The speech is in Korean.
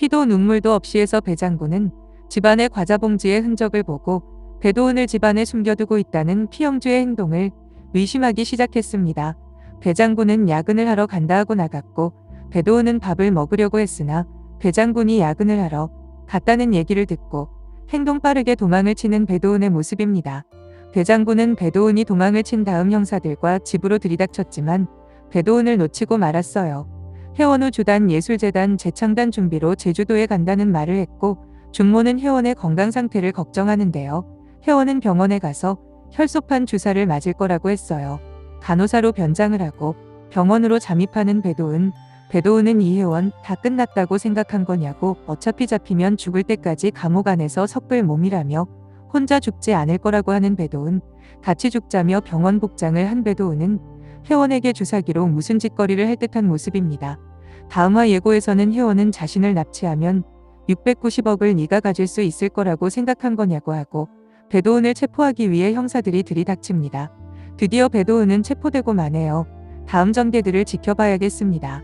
피도 눈물도 없이 해서 배장군은 집안의 과자 봉지의 흔적을 보고 배도은을 집안에 숨겨두고 있다는 피영주의 행동을 의심하기 시작했습니다. 배장군은 야근을 하러 간다 하고 나갔고 배도은은 밥을 먹으려고 했으나 배장군이 야근을 하러 갔다는 얘기를 듣고 행동 빠르게 도망을 치는 배도은의 모습입니다. 배장군은 배도은이 도망을 친 다음 형사들과 집으로 들이닥쳤지만 배도은을 놓치고 말았어요. 혜원우 주단 예술재단 재창단 준비로 제주도에 간다는 말을 했고 중모는 혜원의 건강 상태를 걱정하는데요. 혜원은 병원에 가서 혈소판 주사를 맞을 거라고 했어요. 간호사로 변장을 하고 병원으로 잠입하는 배도은. 배도은은 이혜원 다 끝났다고 생각한 거냐고 어차피 잡히면 죽을 때까지 감옥 안에서 섞을 몸이라며 혼자 죽지 않을 거라고 하는 배도은. 같이 죽자며 병원 복장을 한 배도은은 혜원에게 주사기로 무슨 짓거리를 할 듯한 모습입니다. 다음화 예고에서는 혜원은 자신을 납치하면 690억을 네가 가질 수 있을 거라고 생각한 거냐고 하고 배도은을 체포하기 위해 형사들이 들이닥칩니다. 드디어 배도은은 체포되고 마네요. 다음 전개들을 지켜봐야겠습니다.